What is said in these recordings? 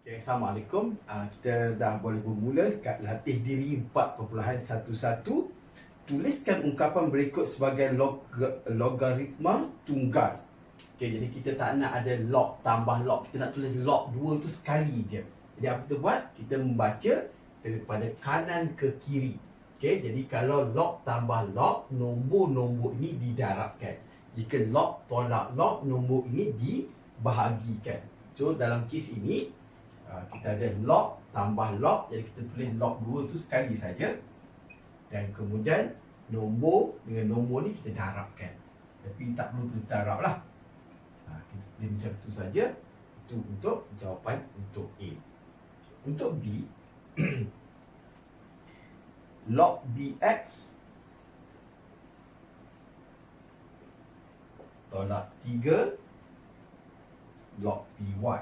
Okay, Assalamualaikum. Uh, kita dah boleh bermula dekat latih diri 4.11. Tuliskan ungkapan berikut sebagai log logaritma tunggal. Okay, jadi kita tak nak ada log tambah log. Kita nak tulis log dua tu sekali je. Jadi apa kita buat? Kita membaca daripada kanan ke kiri. Okay, jadi kalau log tambah log, nombor-nombor ini didarabkan. Jika log tolak log, nombor ini dibahagikan. So, dalam kes ini, uh, kita ada log tambah log. Jadi, kita tulis log 2 tu sekali saja. Dan kemudian, nombor dengan nombor ni kita darabkan. Tapi, tak perlu kita darab lah. Uh, kita tulis macam tu saja. Itu untuk jawapan untuk A. Untuk B, log bx tolak 3 log by.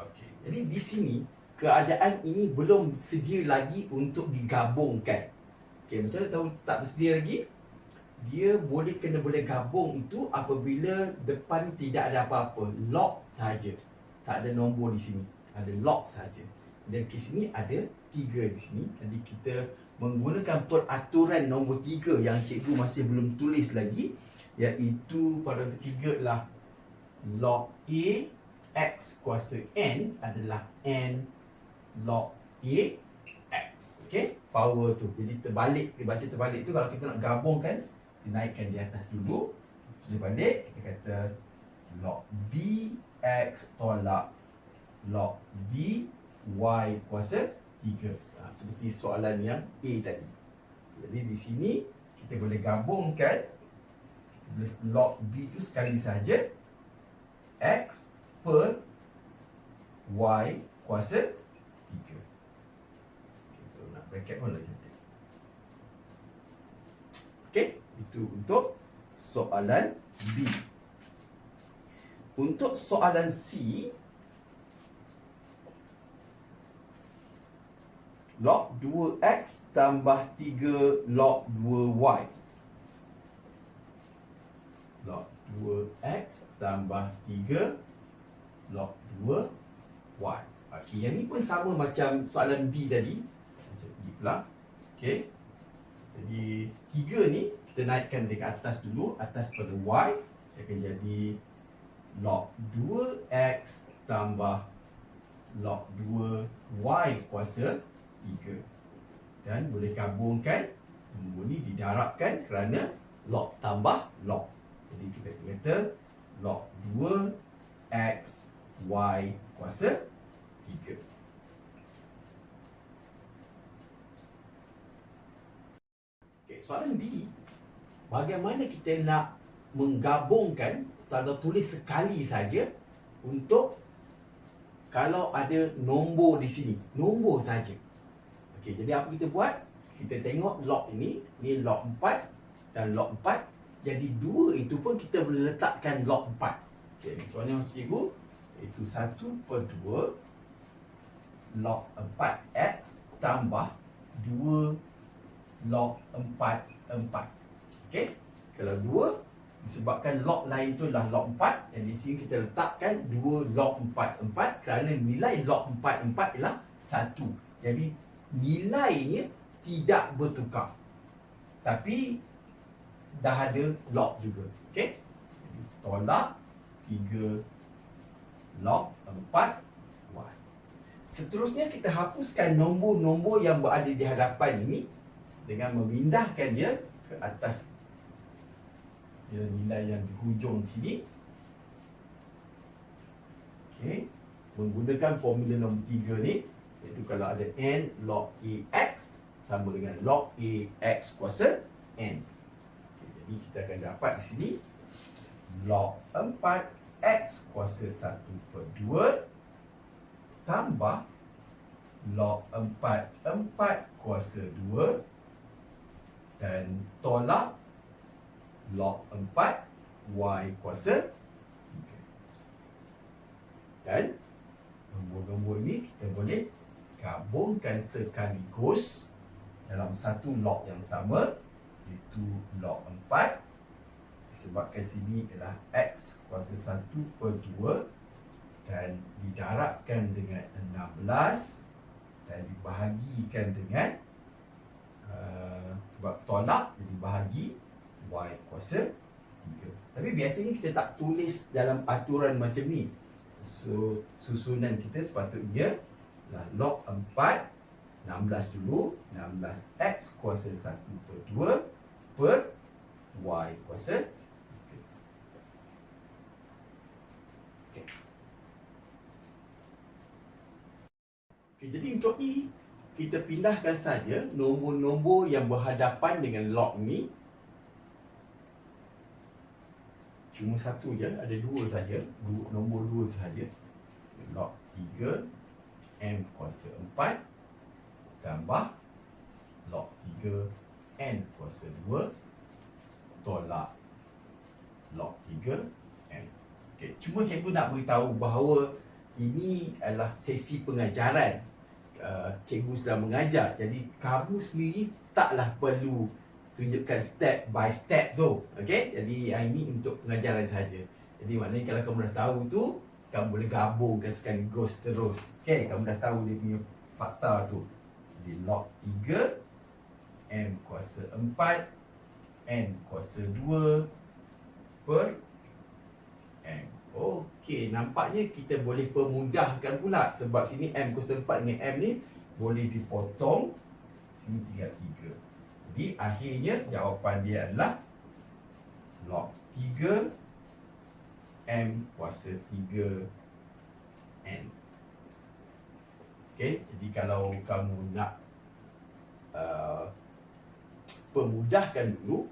Okey. Jadi di sini keadaan ini belum sedia lagi untuk digabungkan. Okey, macam mana tahu tak bersedia lagi? Dia boleh kena boleh gabung itu apabila depan tidak ada apa-apa, log saja. Tak ada nombor di sini. Ada log saja. Dan di sini ada tiga di sini. Jadi kita menggunakan peraturan nombor tiga yang cikgu masih belum tulis lagi iaitu pada ketiga lah log A X kuasa N adalah N log A X okay? power tu jadi terbalik kita baca terbalik tu kalau kita nak gabungkan kita naikkan di atas dulu kita balik kita kata log B X tolak log B Y kuasa 3 ha, Seperti soalan yang A tadi Jadi di sini Kita boleh gabungkan Log B tu sekali saja X per Y kuasa 3 Kita nak bracket pun lagi cantik. Okay Itu untuk soalan B. Untuk soalan C log 2x tambah 3 log 2y. Log 2x tambah 3 log 2y. Okey, yang ni pun sama macam soalan B tadi. Macam B pula. Okey. Jadi 3 ni kita naikkan dekat atas dulu, atas pada y dia akan jadi log 2x tambah log 2y kuasa 3 dan boleh gabungkan nombor ni didarabkan kerana log tambah log jadi kita kata log 2 x y kuasa 3 okay, soalan D bagaimana kita nak menggabungkan atau tulis sekali saja untuk kalau ada nombor di sini nombor saja Okey, jadi apa kita buat? Kita tengok log ini, ni log 4 dan log 4. Jadi dua itu pun kita boleh letakkan log 4. Okey, macam cikgu, itu 1 per 2 log 4x tambah 2 log 4 4. Okey? Kalau 2 disebabkan log lain tu adalah log 4 dan di sini kita letakkan 2 log 4 4 kerana nilai log 4 4 ialah 1. Jadi nilainya tidak bertukar. Tapi dah ada log juga. Okey? Tolak 3 log 4 y. Seterusnya kita hapuskan nombor-nombor yang berada di hadapan ini dengan memindahkan dia ke atas nilai yang di hujung sini. Okey. Menggunakan formula nombor 3 ni Iaitu kalau ada n log ax sama dengan log ax kuasa n. Okay, jadi kita akan dapat di sini log 4x kuasa 1 per 2 tambah log 4 4 kuasa 2 dan tolak log 4 y kuasa 3. Dan nombor-nombor ini kita boleh gabungkan sekaligus dalam satu log yang sama iaitu log 4 di Sebabkan sini adalah X kuasa 1 per 2 Dan didarabkan dengan 16 Dan dibahagikan dengan uh, Sebab tolak jadi bahagi Y kuasa 3 Tapi biasanya kita tak tulis dalam aturan macam ni. So susunan kita sepatutnya lah log 4 16 dulu 16x kuasa 1 per 2 per y kuasa 3 okay. okay, jadi untuk E kita pindahkan saja nombor-nombor yang berhadapan dengan log ni cuma satu je ada dua saja nombor dua saja log 3 m kuasa 4 tambah log 3 n kuasa 2 tolak log 3 n. Okey, cuma cikgu nak beritahu bahawa ini adalah sesi pengajaran. Uh, cikgu sedang mengajar. Jadi kamu sendiri taklah perlu tunjukkan step by step tu. Okey? Jadi yang ini untuk pengajaran saja. Jadi maknanya kalau kamu dah tahu tu, kamu boleh gabungkan sekaligus terus. Okey, kamu dah tahu dia punya fakta tu. Jadi log 3 M kuasa 4 N kuasa 2 Per Okey, nampaknya kita boleh pemudahkan pula Sebab sini M kuasa 4 dengan M ni Boleh dipotong. Sini tinggal 3 Jadi akhirnya jawapan dia adalah Log 3 M kuasa 3 N. Okay, jadi kalau kamu nak uh, pemudahkan dulu,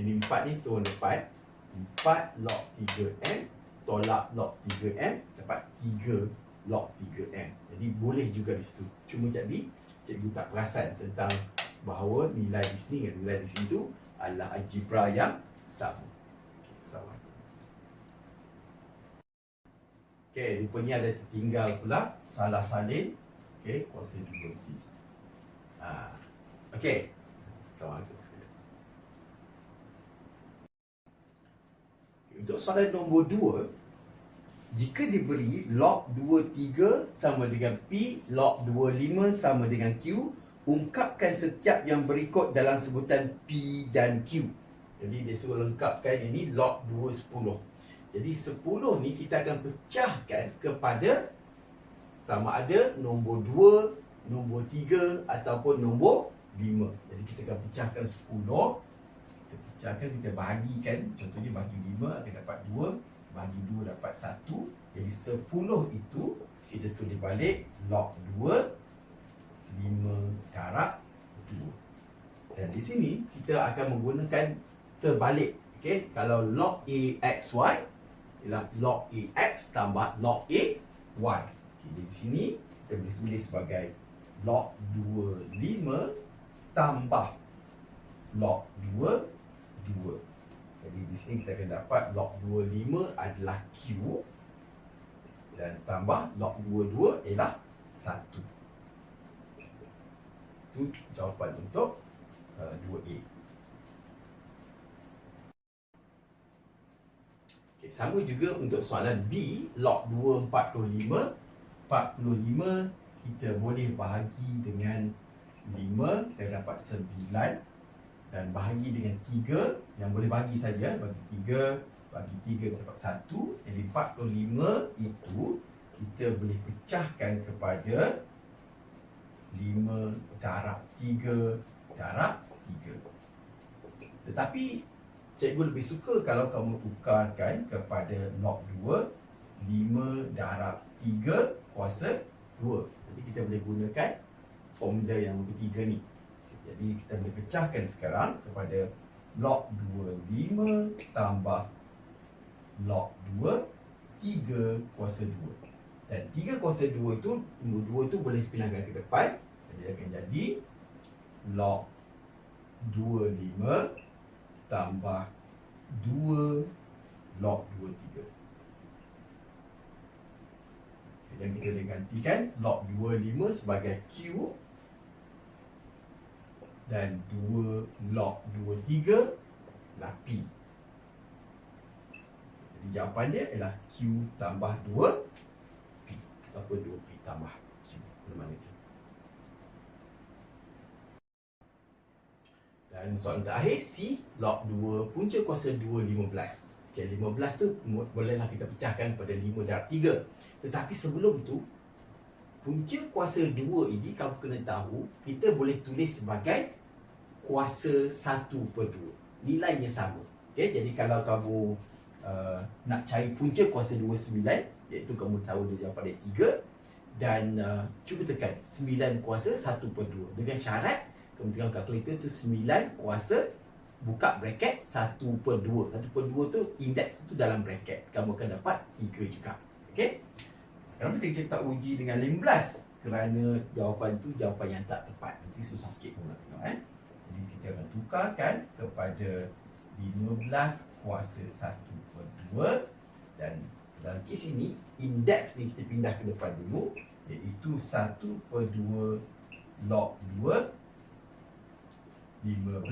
ini empat ni turun depan, empat log 3M, tolak log 3M, dapat 3 log 3M. Jadi boleh juga di situ. Cuma jadi, cikgu tak perasan tentang bahawa nilai di sini dengan nilai di situ adalah algebra yang sama. Okay, sama. Okay, rupanya ada tertinggal pula salah salin Okey, kuasa dua besi. Ha. Okey. Assalamualaikum sekalian. Untuk soalan nombor jika diberi log 23 sama dengan P, log 25 sama dengan Q, ungkapkan setiap yang berikut dalam sebutan P dan Q. Jadi dia suruh lengkapkan ini log 210. Jadi 10 ni kita akan pecahkan kepada sama ada nombor 2, nombor 3 ataupun nombor 5. Jadi kita akan pecahkan 10. Kita pecahkan, kita bahagikan. Contohnya bagi 5 akan dapat 2. 2 1. Jadi 10 itu kita tulis balik log 2 5 darab 2. Dan di sini kita akan menggunakan terbalik. Okey, kalau log A X Y ialah log A X tambah log A Y. Okay, di sini kita boleh tulis sebagai log 25 tambah log 2 2. Jadi di sini kita akan dapat log 25 adalah Q dan tambah log 22 ialah 1. Itu jawapan untuk uh, 2A. Okay, sama juga untuk soalan B, log 245 45 kita boleh bahagi dengan 5 kita dapat 9 dan bahagi dengan 3 yang boleh bagi saja bagi 3 bagi 3 dapat 1 jadi 45 itu kita boleh pecahkan kepada 5 darab 3 darab 3 tetapi cikgu lebih suka kalau kamu ukarkan kepada log 2 5 darab 3 kuasa 2 Jadi kita boleh gunakan formula yang ketiga ni Jadi kita boleh pecahkan sekarang kepada log 2 5 tambah log 2 3 kuasa 2 Dan 3 kuasa 2 itu Nombor 2 itu boleh dipindahkan ke depan. Jadi akan jadi log 2 5 tambah 2 log 2 3 yang kita boleh gantikan log 25 sebagai Q dan 2 log 23 lah P Jadi jawapan dia ialah Q tambah 2 P Ataupun 2P tambah Q Mana-mana je Dan soalan terakhir C log 2 punca kuasa 2 15 okay, 15 tu bolehlah kita pecahkan pada 5 darab 3 Tetapi sebelum tu Punca kuasa 2 ini kamu kena tahu Kita boleh tulis sebagai Kuasa 1 per 2 Nilainya sama. Okay, Jadi kalau kamu uh, nak cari punca kuasa 2 9 Iaitu kamu tahu dia jawapan dia 3 Dan uh, cuba tekan 9 kuasa 1 per 2 Dengan syarat kamu tengok kalkulator tu 9 kuasa buka bracket 1 per 2 1 per 2 tu indeks tu dalam bracket. Kamu akan dapat 3 juga. Ok? Sekarang kita cetak uji dengan 15 kerana jawapan tu jawapan yang tak tepat. Nanti susah sikit kamu nak tengok eh jadi kita akan tukarkan kepada 15 kuasa 1 per 2 dan dalam kes ini indeks ni kita pindah ke depan dulu iaitu 1 per 2 log 2 15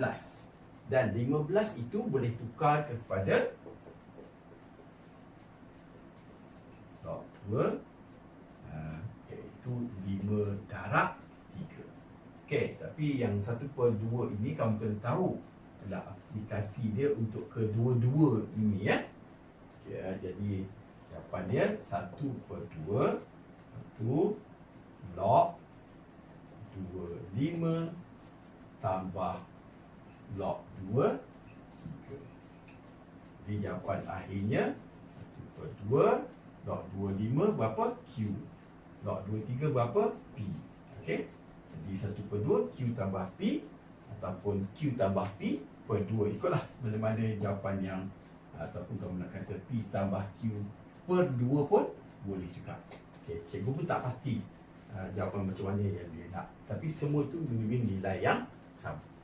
dan 15 itu boleh tukar kepada log 2 uh, iaitu 5 darab 3 Okey, tapi yang 1 per 2 ini kamu kena tahu adalah aplikasi dia untuk kedua-dua ini ya. Okay, jadi jawapan dia 1 per 2 itu log 2 5 tambah log 2 3 Jadi jawapan akhirnya 1 per 2 log 25 berapa? Q log 23 berapa? P Okey Jadi 1 per 2 Q tambah P ataupun Q tambah P per 2 ikutlah mana-mana jawapan yang ataupun kamu nak kata P tambah Q per 2 pun boleh juga. Okey, cikgu pun tak pasti uh, jawapan macam mana yang dia nak. Tapi semua tu menunjukkan nilai yang sama